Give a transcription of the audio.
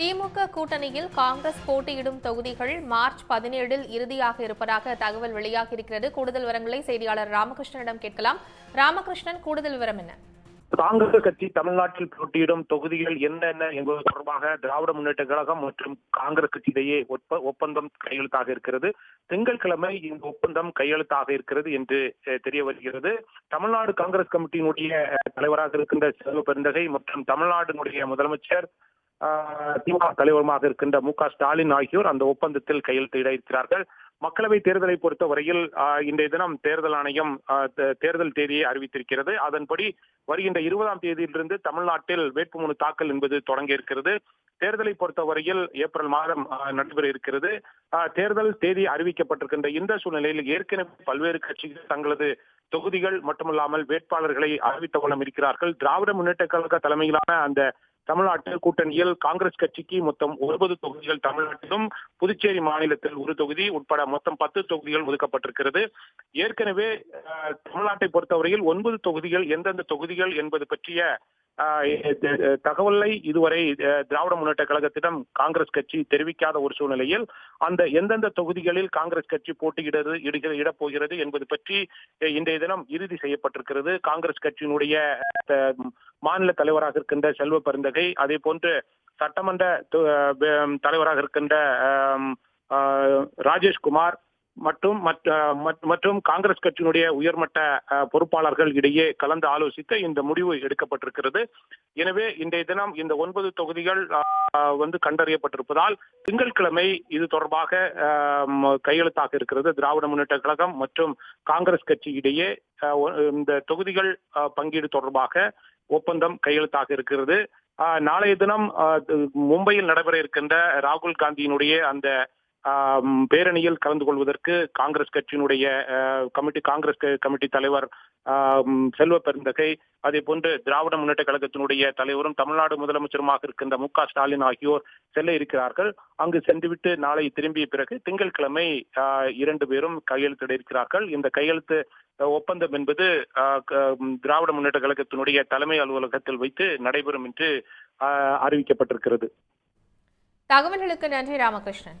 திமுக கூட்டணியில் காங்கிரஸ் போட்டியிடும் தொகுதிகள் மார்ச் பதினேழில் இறுதியாக இருப்பதாக தகவல் வெளியாகியிருக்கிறது. கூடுதல் விவரங்களை செய்தியாளர் ராமகிருஷ்ணனிடம் கேட்கலாம். ராமகிருஷ்ணன் கூடுதல் விவரம் என்ன? காங்கிரஸ் கட்சி தமிழ்நாட்டில் போட்டியிடும் தொகுதிகள் என்னென்ன என்பது தொடர்பாக திராவிட முன்னேற்ற கழகம் மற்றும் காங்கிரஸ் கட்சி இடையே ஒப்பந்தம் கையெழுத்தாக இருக்கிறது. திங்கட்கிழமை இந்த ஒப்பந்தம் கையெழுத்தாக இருக்கிறது என்று தெரிய வருகிறது. தமிழ்நாடு காங்கிரஸ் கமிட்டியினுடைய தலைவராக இருக்கின்ற செல்வ பெருந்தகை மற்றும் தமிழ்நாட்டினுடைய முதலமைச்சர் திமுக தலைவருமாக இருக்கின்ற மு க ஸ்டாலின் ஆகியோர் அந்த ஒப்பந்தத்தில் கையெழுத்திட இருக்கிறார்கள் மக்களவை தேர்தலை பொறுத்தவரையில் இன்றைய தினம் தேர்தல் ஆணையம் தேர்தல் தேதியை அறிவித்திருக்கிறது. அதன்படி வருகின்ற இருபதாம் தேதியிலிருந்து தமிழ்நாட்டில் வேட்புமனு தாக்கல் என்பது தொடங்க இருக்கிறது. தேர்தலை பொறுத்தவரையில் ஏப்ரல் மாதம் நடைபெற இருக்கிறது. தேர்தல் தேதி அறிவிக்கப்பட்டிருக்கின்ற இந்த சூழ்நிலையில் ஏற்கனவே பல்வேறு கட்சிகள் தங்களது தொகுதிகள் மட்டுமல்லாமல் வேட்பாளர்களை அறிவித்த வண்ணம் இருக்கிறார்கள். திராவிட முன்னேற்ற கழக தலைமையிலான அந்த தமிழ்நாட்டு கூட்டணியில் காங்கிரஸ் கட்சிக்கு மொத்தம் ஒன்பது தொகுதிகள் தமிழ்நாட்டிலும் புதுச்சேரி மாநிலத்தில் ஒரு தொகுதி உட்பட மொத்தம் பத்து தொகுதிகள் ஒதுக்கப்பட்டிருக்கிறது. ஏற்கனவே தமிழ்நாட்டை பொறுத்தவரையில் ஒன்பது தொகுதிகள் எந்தெந்த தொகுதிகள் என்பது பற்றிய தகவலை இதுவரை திராவிட முன்னேற்ற கழகத்திடம் காங்கிரஸ் கட்சி தெரிவிக்காத ஒரு சூழ்நிலையில் அந்த எந்தெந்த தொகுதிகளில் காங்கிரஸ் கட்சி போட்டியிடது இடுகிற இடப்போகிறது என்பது பற்றி இன்றைய தினம் இறுதி செய்யப்பட்டிருக்கிறது. காங்கிரஸ் கட்சியினுடைய மாநில தலைவராக இருக்கின்ற செல்வ பெருந்தகை அதே போன்று சட்டமன்ற தலைவராக இருக்கின்ற ராஜேஷ்குமார் மற்றும் மற்ற- மற்றும் காங்கிரஸ் கட்சியினுடைய உயர்மட்ட பொறுப்பாளர்கள் இடையே கலந்து ஆலோசித்து இந்த முடிவு எடுக்கப்பட்டிருக்கிறது. எனவே இன்றைய தினம் இந்த ஒன்பது தொகுதிகள் வந்து கண்டறியப்பட்டிருப்பதால் திங்கட்கிழமை இது தொடர்பாக கையெழுத்தாக இருக்கிறது. திராவிட முன்னேற்ற கழகம் மற்றும் காங்கிரஸ் கட்சி இடையே இந்த தொகுதிகள் அஹ், பங்கீடு தொடர்பாக ஒப்பந்தம் கையெழுத்தாக இருக்கிறது. நாளைய தினம் அஹ், மும்பையில் நடைபெற இருக்கின்ற ராகுல் காந்தியினுடைய அந்த பேரணியில் கலந்து கொள்வதற்கு காங்கிரஸ் கட்சியினுடைய கமிட்டி காங்கிரஸ் கமிட்டி தலைவர் செல்வ பெருந்தகை அதே போன்று திராவிட முன்னேற்ற கழகத்தினுடைய தலைவரும் தமிழ்நாடு முதலமைச்சருமாக இருக்கின்ற மு க ஸ்டாலின் ஆகியோர் செல்ல இருக்கிறார்கள். அங்கு சென்றுவிட்டு நாளை திரும்பிய பிறகு திங்கட்கிழமை இரண்டு பேரும் கையெழுத்திட இருக்கிறார்கள். இந்த கையெழுத்து ஒப்பந்தம் என்பது ஆஹ், திராவிட முன்னேற்ற கழகத்தினுடைய தலைமை அலுவலகத்தில் வைத்து நடைபெறும் என்று ஆஹ், அறிவிக்கப்பட்டிருக்கிறது. தகவல்களுக்கு நன்றி ராமகிருஷ்ணன்.